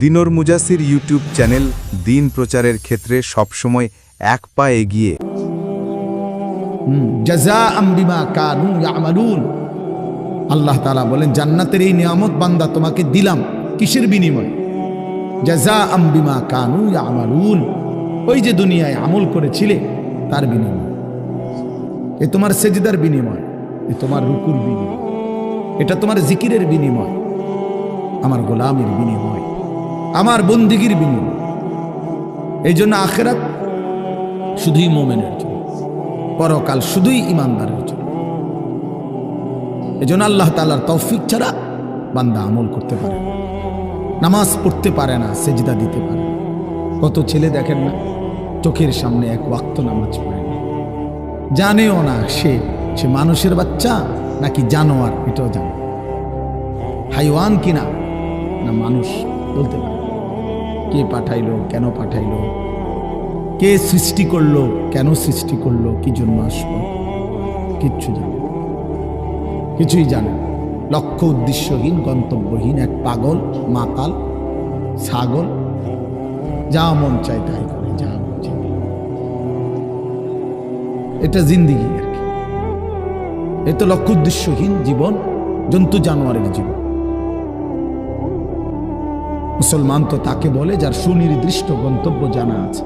দিনর মুজাসির YouTube channel দিন প্রচারের ক্ষেত্রে সবসময় এক পা এগিয়ে। আল্লাহ তাআলা বলেন, জান্নাতের এই নিয়ামত বান্দা তোমাকে দিলাম কিসের বিনিময়? জাজা আম্বিমা কানু ইয়ামালুন। ওই যে দুনিয়ায় আমল করেছিলে, তার বিনিময়। এ তোমার সেজদার বিনিময়, এ তোমার রুকুর বিনিময়। এটা তোমার জিকিরের বিনিময়, আমার গোলামের বিনিময়। আমার বন্দিগির বিনিময়। এই জন্য আখেরাত শুধুই মোমেনের জন্য, পরকাল শুধুই ইমানদারের জন্য। এজন্য আল্লাহ তাআলার তৌফিক ছাড়া বান্দা আমল করতে পারে নামাজ পড়তে পারে না, সেজদা দিতে পারে কত ছেলে দেখেন না, চোখের সামনে এক ওয়াক্ত নামাজ পড়ে না। জানেও না সে সে মানুষের বাচ্চা নাকি জানোয়ার, এটাও জানে হাইওয়ান কিনা, না মানুষ, বলতে পারে। কে পাঠাইলো, কেন পাঠাইলো? কে সৃষ্টি করল, কেন সৃষ্টি করল, কি জন্য আসলো? কিচ্ছু জানে কিছুই জানে লক্ষ্য উদ্দেশ্যহীন, গন্তব্যহীন এক পাগল, মাতাল, ছাগল। যা মন চায় তাই করে, যা মন চায় এটা জিন্দিগি আর কি। এ তো লক্ষ্য উদ্দেশ্যহীন জীবন, জন্তু জানোয়ারের জীবন। মুসলমান তো তাকে বলে যার সুনির্দিষ্ট গন্তব্য জানা আছে।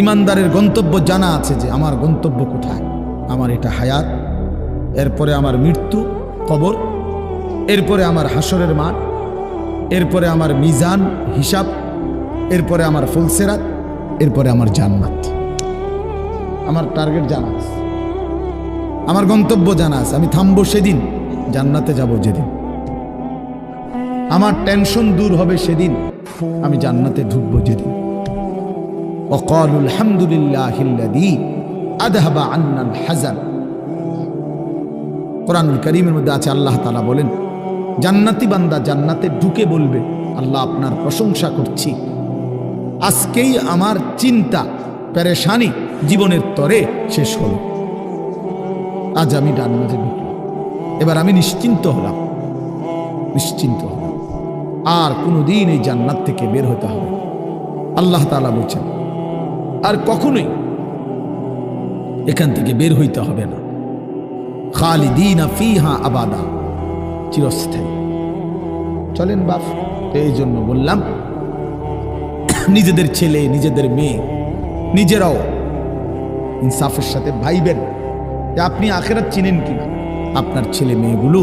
ইমানদারের গন্তব্য জানা আছে যে আমার গন্তব্য কোথায়? আমার এটা হায়াত, এরপরে আমার মৃত্যু, কবর, এরপরে আমার হাসরের মাঠ, এরপরে আমার মিজান, হিসাব, এরপরে আমার ফুলসেরাত, এরপরে আমার জান্নাত। আমার টার্গেট জানা আছে। আমার গন্তব্য জানা আছে। আমি থামবো সেদিন, জান্নাতে যাব যেদিন। আমার টেনশন দূর হবে সেদিন আমি জান্নাতে ঢুকবো যেদিন وقالوا الحمد لله الذي أذهب عنا الحزن কোরআনুল করিমের মধ্যে আছে আল্লাহ তালা বলেন জান্নাতি বান্দা জান্নাতে ঢুকে বলবে আল্লাহ আপনার প্রশংসা করছি আজকেই আমার চিন্তা পেরেশানি জীবনের তরে শেষ হল আজ আমি জান্নাতে ঢুকলাম এবার আমি নিশ্চিন্ত হলাম নিশ্চিন্ত হলাম আর কোনোদিন এই জান্নাত থেকে বের হতে হবে। আল্লাহ তালা বলছেন, আর কখনোই এখান থেকে বের হইতে হবে না। খালিদিন ফিহা আবাদা, চিরস্থায়ী। চলেন বাপ এই জন্য বললাম, নিজেদের ছেলে, নিজেদের মেয়ে, নিজেরাও ইনসাফের সাথে ভাইবেন। যে আপনি আখেরাত চিনেন কিনা? আপনার ছেলে মেয়েগুলো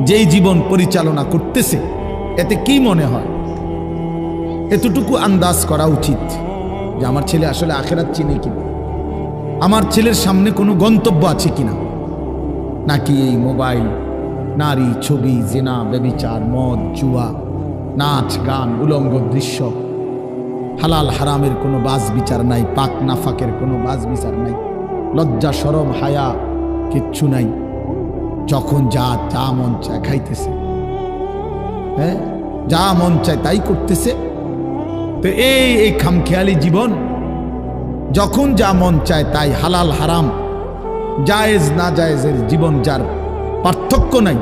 যেই জীবন পরিচালনা করতেছে এতে কি মনে হয়? এতটুকু আন্দাজ করা উচিত যে আমার ছেলে আসলে আখেরাত চিনে কিনা আমার ছেলের সামনে কোনো গন্তব্য আছে কিনা নাকি এই মোবাইল, নারী, ছবি, জেনা বেবিচার মদ, জুয়া, নাচ, গান, উলঙ্গ দৃশ্য, হালাল হারামের কোনো বাজ বিচার নাই, পাক নাফাকের কোনো বাজ বিচার নাই, লজ্জা, সরম, হায়া, কিচ্ছু নাই। যখন যা যা মন চা খাইতেছে। হ্যাঁ? যা মন চায় তাই করতেছে। তো এই এই খামখেয়ালি জীবন, যখন যা মন চায় তাই হালাল, হারাম, জায়েজ, না জায়েজের জীবন যার পার্থক্য নাই।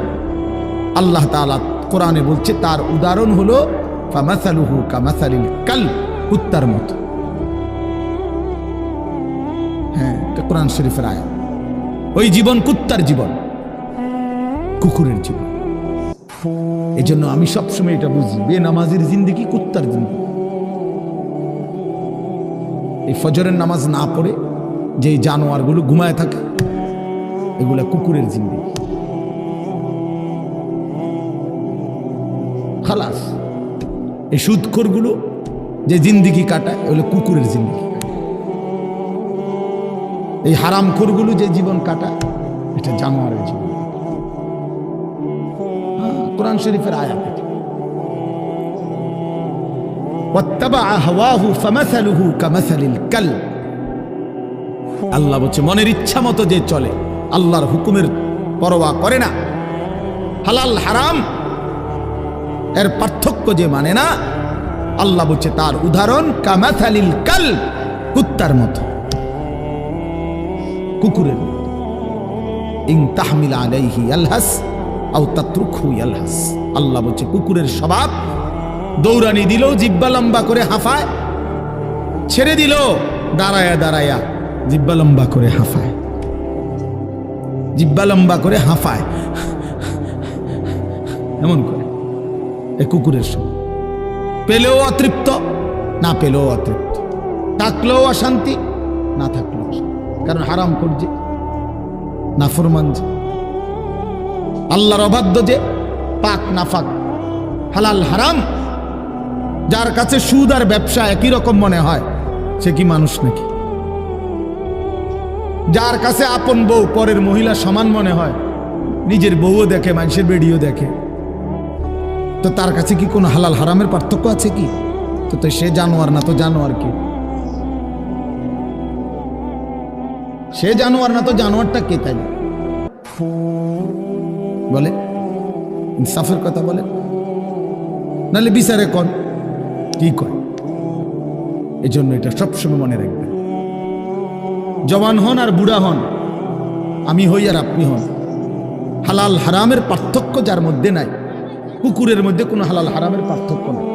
আল্লাহ তাআলা কোরআনে বলছে, তার উদাহরণ হলো, ফামাসালুহু কামাসালিল কাল, কুত্তার মতো। হ্যাঁ কোরআন শরীফের আয় ওই জীবন কুত্তার জীবন, কুকুরের জীবন। এই জন্য আমি সবসময় এটা বুঝি। বেনামাজির জিন্দিগি কুত্তার জিন্দিগি। এই ফজরের নামাজ না পড়ে যে জানোয়ারগুলো ঘুমায় থাকে, এগুলো কুকুরের জিন্দিগি। খালাস, এই সুদখোরগুলো যে জিন্দিগি কাটায়, এগুলো কুকুরের জিন্দিগি। এই হারামখোরগুলো যে জীবন কাটায়, এটা জানোয়ারের জীবন। কোরআন শরীফের আয়াত। আল্লাহ বলছে, মনের ইচ্ছা মতো যে চলে, আল্লাহর হুকুমের পরোয়া করে না। হালাল হারাম, এর পার্থক্য যে মানে না, আল্লাহ বলছে, তার উদাহরণ কামাথালিল কাল, কুত্তার মতো। কুকুরের মতো। ইং তাহমিল আলাইহি আল্লাহ ইয়ালহাস আল্লাহ বলছে, কুকুরের স্বভাব, দৌড়ানি দিল, জিব্বা লম্বা করে হাফায়, ছেড়ে দিল, দাঁড়ায়া দাঁড়ায়া জিব্বা লম্বা করে হাফায়। জিব্বা লম্বা করে হাফায়। এমন করে। এ কুকুরের সঙ্গে পেলেও অতৃপ্ত, না পেলেও অতৃপ্ত। থাকলেও অশান্তি, না থাকলেও। কারণ হারাম করছে না ফরমান যে। আল্লাহর অবাধ্য যে পাক নাফাক, হালাল, হারাম, যার কাছে সুদ আর ব্যবসা একই রকম মনে হয়, সে কি মানুষ নাকি? যার কাছে আপন বউ পরের মহিলা সমান মনে হয়, নিজের বউও দেখে, মানুষের বেডিও দেখে। তো তার কাছে কি কোনো হালাল, হারামের পার্থক্য আছে কি? তো তো সে জানোয়ার না তো জানোয়ার কি? সে জানোয়ার না তো জানোয়ারটা কে তাই? বলে? ইনসাফের কথা বলে? নাহলে বিচারে কন। কি কয়? এই জন্য এটা সবসময় মনে রাখবেন। জবান হন আর বুড়া হন, আমি হই আর আপনি হন। হালাল হারামের পার্থক্য যার মধ্যে নাই, কুকুরের মধ্যে কোনো হালাল হারামের পার্থক্য নাই।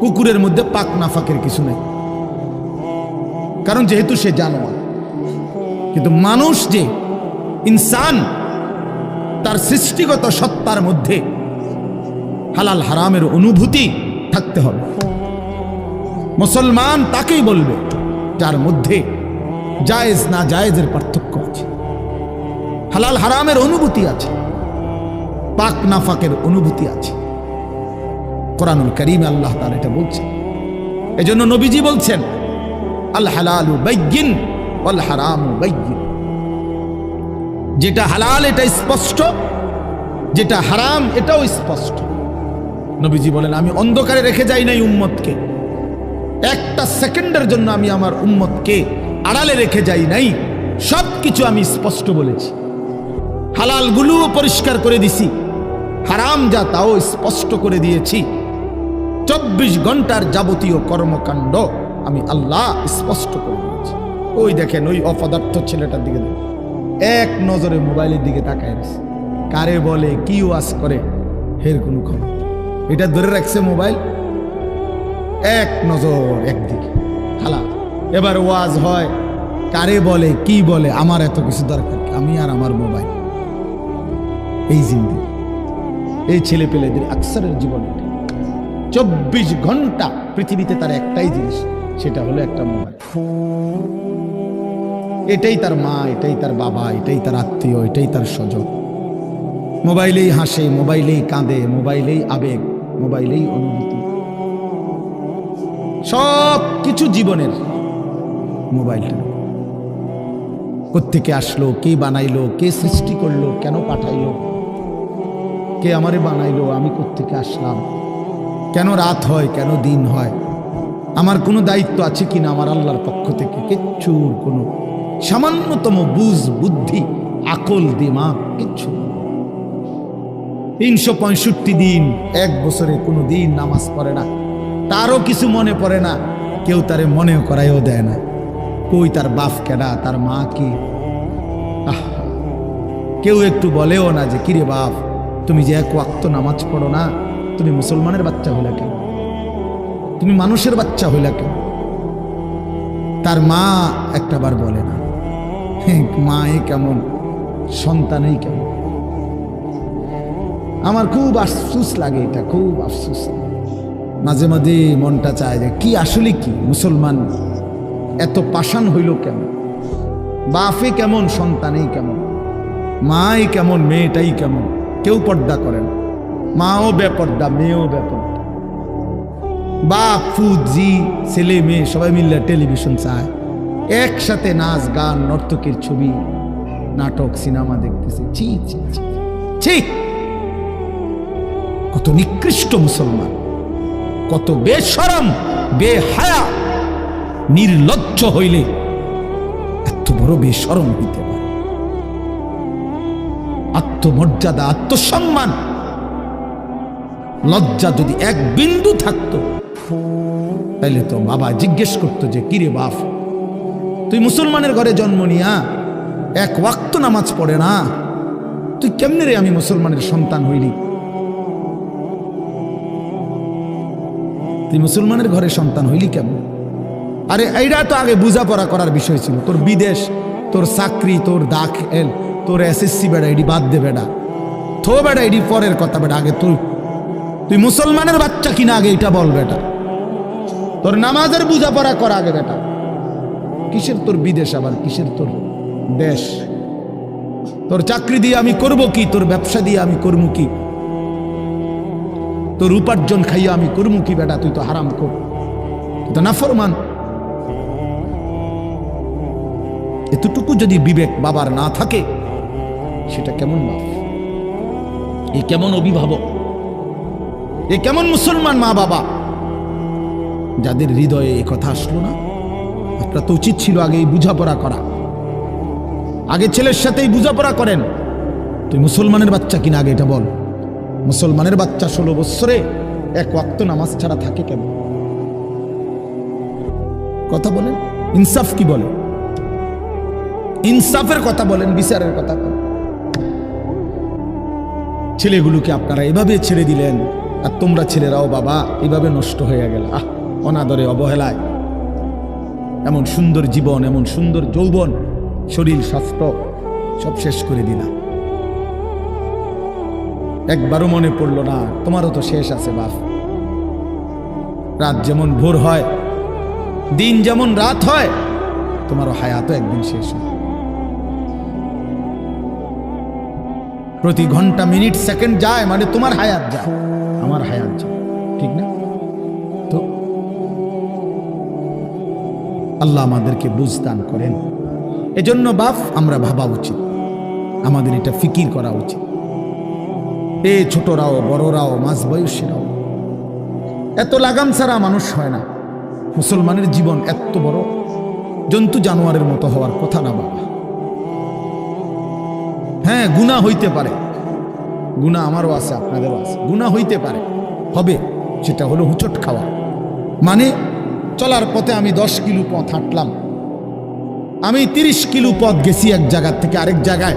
কুকুরের মধ্যে পাক নাফাকের কিছু নেই। কারণ যেহেতু সে জানোয়ার, কিন্তু মানুষ যে ইনসান তার সৃষ্টিগত সত্তার মধ্যে হালাল হারামের অনুভূতি থাকতে হবে। মুসলমান তাকেই বলবে, যার মধ্যে জায়েজ না জায়েজের পার্থক্য আছে। হালাল হারামের অনুভূতি আছে, পাক নাফাকের অনুভূতি আছে। কোরআনুল করিম আল্লাহ তার এটা বলছেন। এজন্য নবীজি বলছেন, আল হালালু বাইগিন ওয়াল হারামু বাইগিন যেটা হালাল এটা স্পষ্ট। যেটা হারাম, এটাও স্পষ্ট। নবীজি বলেন, আমি অন্ধকারে রেখে যাই নাই উম্মতকে। একটা সেকেন্ডের জন্য আমি আমার উম্মতকে আড়ালে রেখে যাই নাই। সব কিছু আমি স্পষ্ট বলেছি। হালালগুলোও পরিষ্কার করে দিছি। হারাম যা, তাও স্পষ্ট করে দিয়েছি। চব্বিশ ঘণ্টার যাবতীয় কর্মকাণ্ড আমি আল্লাহ স্পষ্ট করে দিয়েছি। ওই দেখেন, ওই অপদার্থ ছেলেটার দিকে দেখেন। এক নজরে মোবাইলের দিকে তাকায় রয়েছে। কারে বলে, কি ওয়াজ করে, হের কোনো খবর এটা ধরে রাখছে মোবাইল এক নজর একদিকে। খালা, এবার ওয়াজ হয়, কারে বলে, কি বলে, আমার এত কিছু দরকার আমি আর আমার মোবাইল। এই জিন্দি এই ছেলে পেলেদের আকসারের জীবন চব্বিশ ঘণ্টা পৃথিবীতে তার একটাই জিনিস, সেটা হলো একটা মোবাইল। এটাই তার মা, এটাই তার বাবা, এটাই তার আত্মীয়, এটাই তার স্বজন। মোবাইলেই হাসে, মোবাইলেই কাঁদে, মোবাইলেই আবেগ, মোবাইলেই অনুভূতি। সব কিছু জীবনের মোবাইলটা। কোত্থেকে আসলো, কে বানাইলো, কে সৃষ্টি করল, কেন পাঠাইলো, কে আমারে বানাইলো, আমি কোত্থেকে আসলাম, কেন রাত হয়, কেন দিন হয়, আমার কোনো দায়িত্ব আছে কিনা আমার আল্লাহর পক্ষ থেকে, কিচ্ছুর কোনো সামান্যতম বুঝ, বুদ্ধি, আকল, দিমাগ, কিচ্ছু তিনশো পঁয়ষট্টি দিন, এক বছরে কোনো দিন নামাজ পড়ে না। তারও কিছু মনে পড়ে না, কেউ তারে মনে করাইও দেয় না। কই তার বাপ কেডা, তার মা কি? কেউ একটু বলেও না যে, কিরে বাপ, তুমি যে এক ওয়াক্ত নামাজ পড়ো না, তুমি মুসলমানের বাচ্চা হইলা কেন? তুমি মানুষের বাচ্চা হইলা কেন? তার মা একটাবার বলে না মা এ কেমন, সন্তানই কেমন। আমার খুব আফসুস লাগে এটা, খুব আফসুস মাঝে মাঝে মনটা চায় যে কি আসলে কি, মুসলমান এত পাষাণ হইল কেমন বাপে কেমন, সন্তানেই কেমন? মাই কেমন, মেয়েটাই কেমন? কেউ পর্দা করেন মাও বেপর্দা, মেয়েও বেপর্দা। বাপ ফুদ জি, ছেলে, মেয়ে, সবাই মিললে টেলিভিশন চায়। একসাথে নাচ, গান, নর্তকের ছবি, নাটক, সিনেমা দেখতেছে। ছি ছি ছি ছি কত নিকৃষ্ট মুসলমান, কত বেশরম বেহায়া, নির্লজ্জ হইলে এত বড় বেশরম হইতে পারে। আত্মমর্যাদা, আত্মসম্মান। লজ্জা যদি এক বিন্দু থাকতো তাহলে তো বাবা জিজ্ঞেস করতো যে, কিরে বাপ তুই মুসলমানের ঘরে জন্ম নিয়া, এক ওয়াক্ত নামাজ পড়ে না, তুই কেমনে রে আমি মুসলমানের সন্তান হইলি? তুই মুসলমানের ঘরে সন্তান হইলি কেমন? আরে এইটা তো আগে বোঝাপড়া করার বিষয় ছিল। তোর বিদেশ, তোর চাকরি, তোর দাখেল তোর এসএসসি বেড়া, এডি বাদ দে বেড়া। থো বেড়া, এডি পরের কথা বেড়া, আগে তুই। তুই মুসলমানের বাচ্চা কিনা আগে এটা বল বেটা। তোর নামাজের বোঝাপড়া করা আগে বেটা। কিসের তোর বিদেশ আবার? কিসের তোর দেশ? তোর চাকরি দিয়ে আমি করব কি? তোর ব্যবসা দিয়ে আমি করব কি? তোর উপার্জন খাইয়া আমি করব কি বেটা? তুই তো হারাম কর তো নাফরমান। এতটুকু যদি বিবেক বাবার না থাকে, সেটা কেমন বাপ? এ কেমন অভিভাবক? এ কেমন মুসলমান মা বাবা যাদের হৃদয়ে এ কথা আসলো না? আপনার তো উচিত ছিল আগে এই বুঝাপড়া করা। আগে ছেলের সাথেই বুঝাপড়া করেন। তুই মুসলমানের বাচ্চা কিনা আগে এটা বল। মুসলমানের বাচ্চা ষোলো বৎসরে এক ওয়াক্ত নামাজ ছাড়া থাকে কেন? কথা বলেন। ইনসাফ কি বলে? ইনসাফের কথা বলেন, বিচারের কথা বলেন। ছেলেগুলোকে আপনারা এভাবে ছেড়ে দিলেন, আর তোমরা ছেলেরাও বাবা, এভাবে নষ্ট হয়ে গেল। আহ, অনাদরে অবহেলায়। এমন সুন্দর জীবন, এমন সুন্দর যৌবন, শরীর স্বাস্থ্য সব শেষ করে দিলাম একবারও মনে পড়ল না, তোমারও তো শেষ আছে বাপ। রাত যেমন ভোর হয়, দিন যেমন রাত হয়, তোমারও হায়াতও একদিন শেষ হয়। প্রতি ঘণ্টা, মিনিট, সেকেন্ড যায় মানে তোমার হায়াত যায়। আমার হায়াত যায়, ঠিক না? আল্লাহ আমাদেরকে বুঝদান করেন। এজন্য বাপ, আমরা ভাবা উচিত। আমাদের এটা ফিকির করা উচিত। এ ছোটরাও, বড়রাও মাঝ বয়সীরাও এত লাগাম ছাড়া মানুষ হয় না। মুসলমানের জীবন এত বড়। জন্তু জানোয়ারের মতো হওয়ার কথা না বাবা। হ্যাঁ গুণা হইতে পারে। গুণা আমারও আছে, আপনাদেরও আছে। গুণা হইতে পারে। হবে, সেটা হলো হুচট খাওয়া। মানে চলার পথে আমি দশ কিলো পথ হাঁটলাম। আমি তিরিশ কিলো পথ গেছি এক জায়গার থেকে আরেক জায়গায়।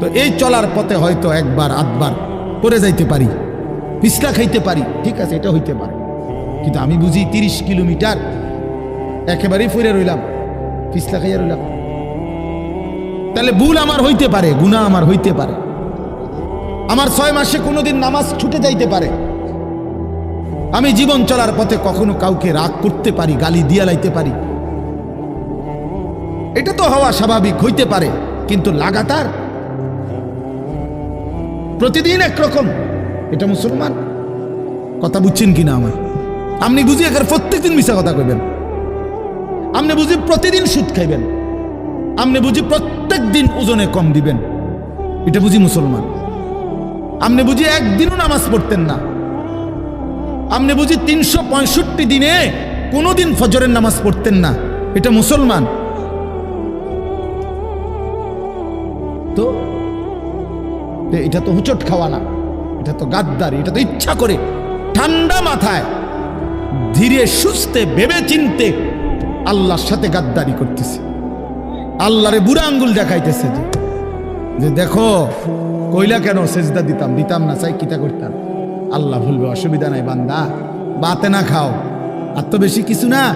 তো এই চলার পথে হয়তো একবার, আধবার পরে যাইতে পারি, পিছলা খাইতে পারি, ঠিক আছে, এটা হইতে পারে। কিন্তু আমি বুঝি তিরিশ কিলোমিটার একেবারেই ফিরে রইলাম, পিছলা খাইয়া রইলাম। তাহলে ভুল আমার হইতে পারে গুণা আমার হইতে পারে। আমার ছয় মাসে কোনোদিন নামাজ ছুটে যাইতে পারে। আমি জীবন চলার পথে কখনো কাউকে রাগ করতে পারি, গালি দিয়া লাইতে পারি। এটা তো হওয়া স্বাভাবিক, হইতে পারে, কিন্তু লাগাতার প্রতিদিন একরকম। এটা মুসলমান? কথা বুঝছেন কিনা আমার আপনি বুঝি এখানে প্রত্যেকদিন মিশা কথা কইবেন। আপনি বুঝি প্রতিদিন সুদ খাইবেন। আপনি বুঝি প্রত্যেক দিন ওজনে কম দিবেন। এটা বুঝি মুসলমান? আপনি বুঝি একদিনও নামাজ পড়তেন না। আপনি বুঝি তিনশো পঁয়ষট্টি দিনে কোনোদিন ফজরের নামাজ পড়তেন না? এটা মুসলমান। তো এটা তো হুচট খাওয়া না। এটা তো গাদ্দারি, এটা তো ইচ্ছা করে। ঠান্ডা মাথায়, ধীরে সুস্থে ভেবে চিনতে আল্লাহর সাথে গাদ্দারি করতেছে। আল্লাহরে বুড়া আঙ্গুল দেখাইতেছে যে দেখো, কইলা কেন সেজদা দিতাম? দিতাম না চাই কিতা করতাম। আল্লাহ ভুলবে অসুবিধা নাই বান্দা, বাতে না খাও। আর তো বেশি কিছু না।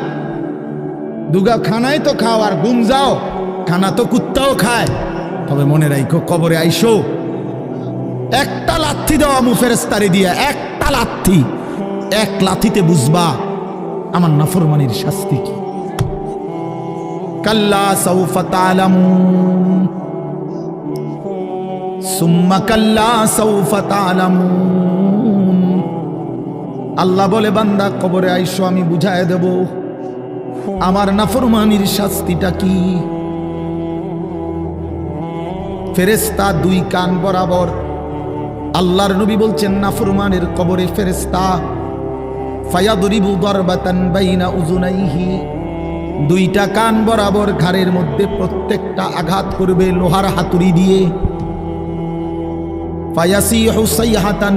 দুগা খানাই তো খাও আর ঘুম যাও। খানা তো কুত্তাও খায়। তবে মনে রাখো কবরে আইসো। একটা লাথি দেওয়া মু ফেরেস্তারে দিয়া, একটা লাথি। এক লাথিতে বুঝবা, আমার নাফরমানির শাস্তি কি? কাল্লা সৌফা সুম্মা কাল্লা সৌফা আল্লাহ বলে, বান্দা, কবরে আইসো, আমি বুঝায় দেব। আমার নাফরমানির শাস্তিটা কি? ফেরেস্তা দুই কান বরাবর। আল্লাহর নবী বলছেন, নাফরমানের কবরে ফেরেস্তা ফায়াদরিবু দরবাতান বাইনা উজুনাইহি দুইটা কান বরাবর ঘাড়ের মধ্যে প্রত্যেকটা আঘাত করবে লোহার হাতুড়ি দিয়ে। ফায়াসি হুসাইহাতান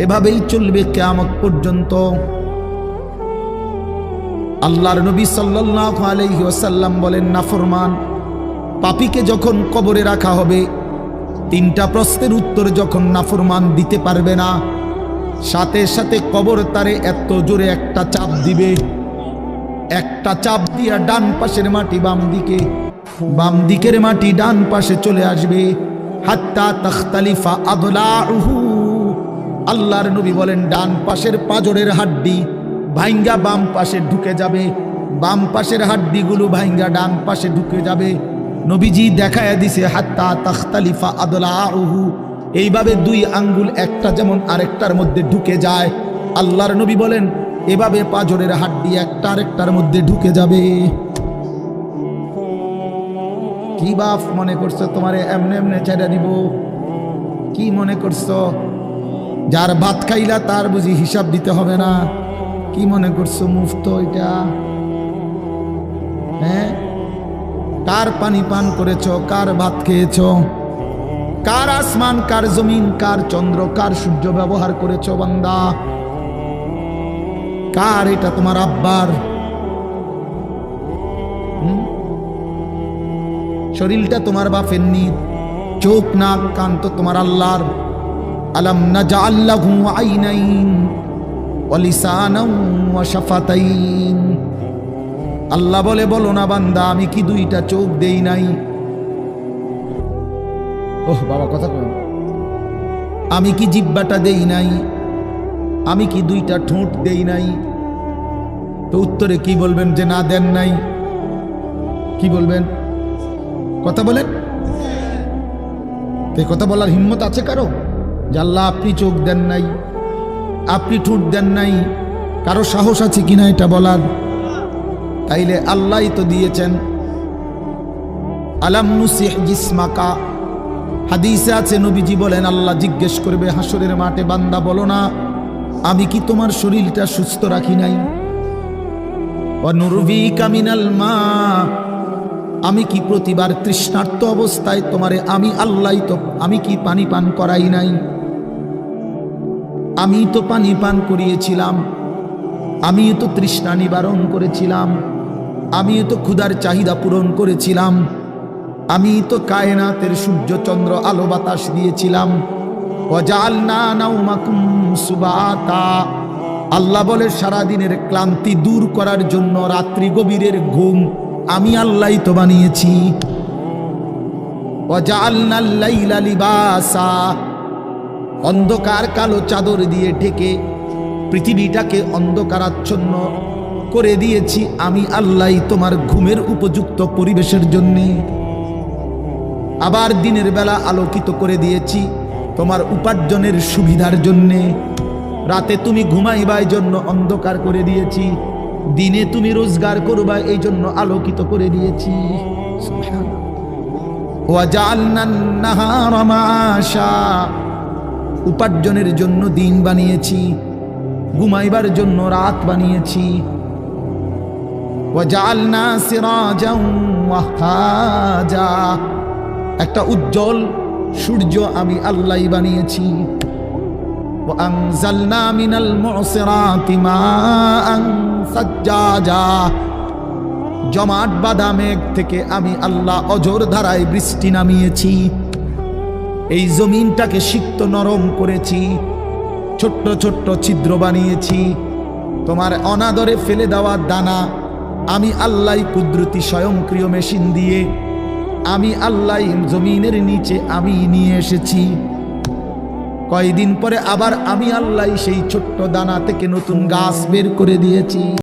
এভাবেই চলবে কেয়ামত পর্যন্ত। আল্লাহর নবী সাল্লাল্লাহু আলাইহি ওয়াসাল্লাম বলেন নাফরমান পাপীকে যখন কবরে রাখা হবে, তিনটা প্রশ্নের উত্তর যখন নাফরমান দিতে পারবে না, সাথে সাথে কবর তারে এত জোরে একটা চাপ দিবে। একটা চাপ দিয়া ডান পাশের মাটি বাম দিকে, বাম দিকের মাটি ডান পাশে চলে আসবে। হাত্তা তখতালিফা আদলাহু আল্লাহর নবী বলেন, ডান পাশের পাজরের হাড্ডি ভাইঙ্গা বাম পাশে ঢুকে যাবে। বাম পাশের হাড্ডিগুলো ভাইঙ্গা ডান পাশে ঢুকে যাবে। নবীজি দেখায় দিছে, হাত্তা তখতালিফা আদলাহু এইভাবে দুই আঙ্গুল একটা যেমন আরেকটার মধ্যে ঢুকে যায়। আল্লাহর নবী বলেন, এভাবে পাজরের হাড্ডি একটা আরেকটার মধ্যে ঢুকে যাবে। কি বাপ মনে করছ তোমারে, এমনে এমনে ছেড়ে দিব? কি মনে করছ? যার ভাত খাইলা তার বুঝি হিসাব দিতে হবে না। কি মনে করছ মুফত এটা? হ্যাঁ? কার পানি পান করেছ, কার ভাত খেয়েছ? কার আসমান, কার জমিন, কার চন্দ্র, কার সূর্য ব্যবহার করেছ বান্দা? কার এটা তোমার আব্বার? শরীরটা তোমার বাপের নি চোখ, নাক, কান তো তোমার আল্লাহর। আলাম না যা আল্লাহ আইনাইন অলিসানাও শাফাতাইন। আল্লাহ বলে, বলো না বান্দা, আমি কি দুইটা চোখ দেই নাই? ওহ, বাবা, কথা কয়। না। আমি কি জিব্বাটা দেই নাই? আমি কি দুইটা ঠোঁট দেই নাই? তো উত্তরে কি বলবেন যে, না, দেন নাই। কি বলবেন? কথা বলেন। কথা বলার হিম্মত আছে কারও? আল্লাহ আপনি চোখ দেন নাই, আপনি ঠোঁট দেন নাই, কারও সাহস আছে কিনা এটা বলার? তাইলে আল্লাহই তো দিয়েছেন। আলাম নুসিহ জিসমাকা। হাদিসে আছে, নবীজি বলেন, আল্লাহ জিজ্ঞেস করবে হাসরের মাঠে বান্দা বলো না, আমি কি তোমার শরীরটা সুস্থ রাখি নাই? অনুরভি কামিনাল মা। আমি কি প্রতিবার তৃষ্ণার্ত অবস্থায় তোমারে, আমি আল্লাহ তো, আমি কি পানি পান করাই নাই? আমি তো পানি পান করিয়েছিলাম। আমি তো তৃষ্ণা নিবারণ করেছিলাম। আমি তো ক্ষুধার চাহিদা পূরণ করেছিলাম। আমি তো কায়নাতের সূর্য চন্দ্র আলো বাতাস দিয়েছিলাম। আল্লাহ বলে, সারাদিনের ক্লান্তি দূর করার জন্য রাত্রি গভীরের ঘুম আমি আল্লাহ তো বানিয়েছি। লাইলা লিবাসা। অন্ধকার কালো চাদর দিয়ে ঢেকে পৃথিবীটাকে অন্ধকারাচ্ছন্ন করে দিয়েছি আমি আল্লাহ তোমার ঘুমের উপযুক্ত পরিবেশের জন্যে। আবার দিনের বেলা আলোকিত করে দিয়েছি তোমার উপার্জনের সুবিধার জন্যে। রাতে তুমি ঘুমাইবার জন্য অন্ধকার করে দিয়েছি। দিনে তুমি রোজগার করবা এই জন্য আলোকিত করে দিয়েছি। ওয়াজআলনা আন-নাহারা মাআশা উপার্জনের জন্য দিন বানিয়েছি, ঘুমাইবার জন্য রাত বানিয়েছি। একটা উজ্জ্বল সূর্য আমি আল্লাহ বানিয়েছি। জমাট বাদামেক থেকে আমি আল্লাহ অজর ধারায় বৃষ্টি নামিয়েছি। এই জমিনটাকে সিক্ত নরম করেছি, ছোট্ট ছোট্ট ছিদ্র বানিয়েছি। তোমার অনাদরে ফেলে দেওয়া দানা আমি আল্লাহ কুদরতি স্বয়ংক্রিয় মেশিন দিয়ে আমি আল্লাহ জমিনের নিচে আমি নিয়ে এসেছি। কয়দিন পরে আবার আমি আল্লাহ সেই ছোট্ট দানা থেকে নতুন গাছ বের করে দিয়েছি।